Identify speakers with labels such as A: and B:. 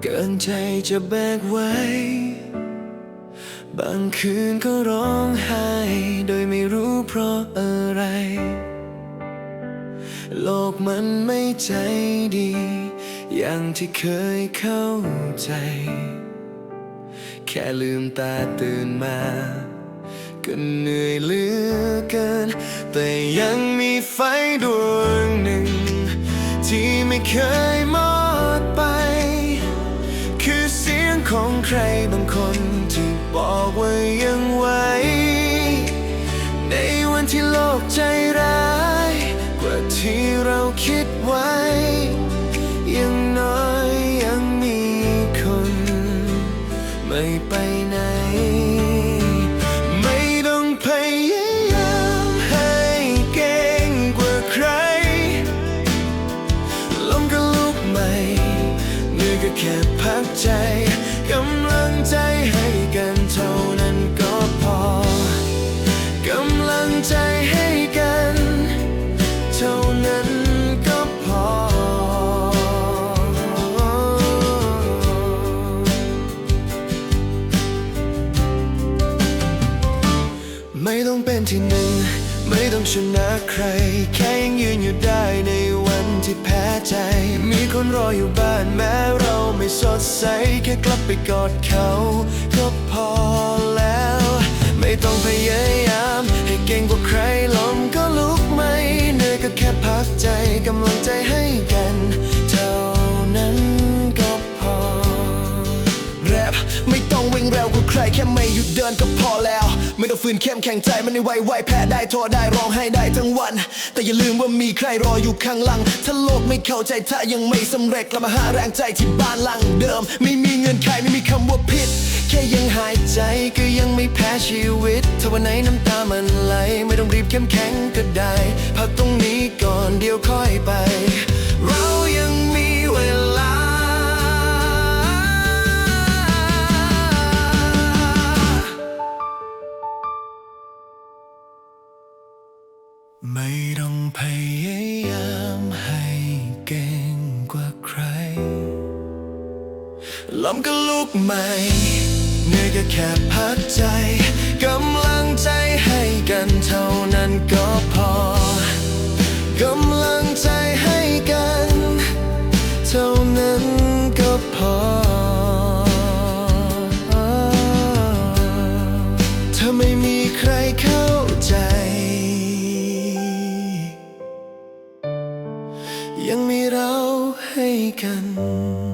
A: เกินใจจะแบกไว้ บางคืนก็ร้องไห้โดยไม่รู้เพราะอะไร โลกมันไม่ใจดี อย่างที่เคยเข้าใจ แค่ลืมตาตื่นมาก็เหนื่อยเหลือเกิน แต่ยังมีไฟดวงหนึ่ง ที่ไม่เคยหมด รบางคนที่บอกว่ายังไหวในวันที่โลกใจร้าย กว่าที่เราคิดไว้ ยังน้อยยังมีคน ไม่ไปไหน ไม่ต้องพยายามให้เก่งกว่าใครลมก็ลุกใหม่เหนื่อยก็แค่พักใจกำลัง ใจให้กันเท่านั้นก็พอกำลังใจให้กัน เท่านั้นก็พอ ไม่ต้องเป็นที่หนึ่ง ไม่ต้องชนะใคร แค่ยังยืนอยู่ได้ใน ที่แพ้ใจ มีคนรออยู่บ้านแม้เราไม่สดใส แค่กลับไปกอดเขา ก็พอแล้ว ไม่ต้องพยายาม ให้เก่งกว่าใครลมก็ลุกไม่เหนื่อยก็แค่พักใจกำลังใจให้กันเท่านั้นก็พอ
B: แรปไม่ วิ่งเร็วกว่าใครแค่ไม่หยุดเดินก็พอแล้ว ไม่ต้องฝืนเข้มแข็งใจมันในไวไวแพ้ได้โทษได้ร้องไห้ได้ทั้งวัน แต่อย่าลืมว่ามีใครรออยู่ข้างหลัง ถ้าโลกไม่เข้าใจถ้ายังไม่สำเร็จกลับมาหาแรงใจที่บ้านหลังเดิม ไม่มีเงินใครไม่มีคำว่าผิด
A: แค่ยังหายใจก็ยังไม่แพ้ชีวิตถ้าวันไหนน้ำตามันไหล ไม่ต้องรีบเข้มแข็งก็ได้พักตรงนี้ก่อนเดี๋ยวค่อยไป เรายัง ไม่ต้องพยายามให้เก่งกว่าใครลมก็ลุกใหม่เหนื่อยก็แค่พักใจกำลังใจให้กันเท่านั้นก็พอกำ ยั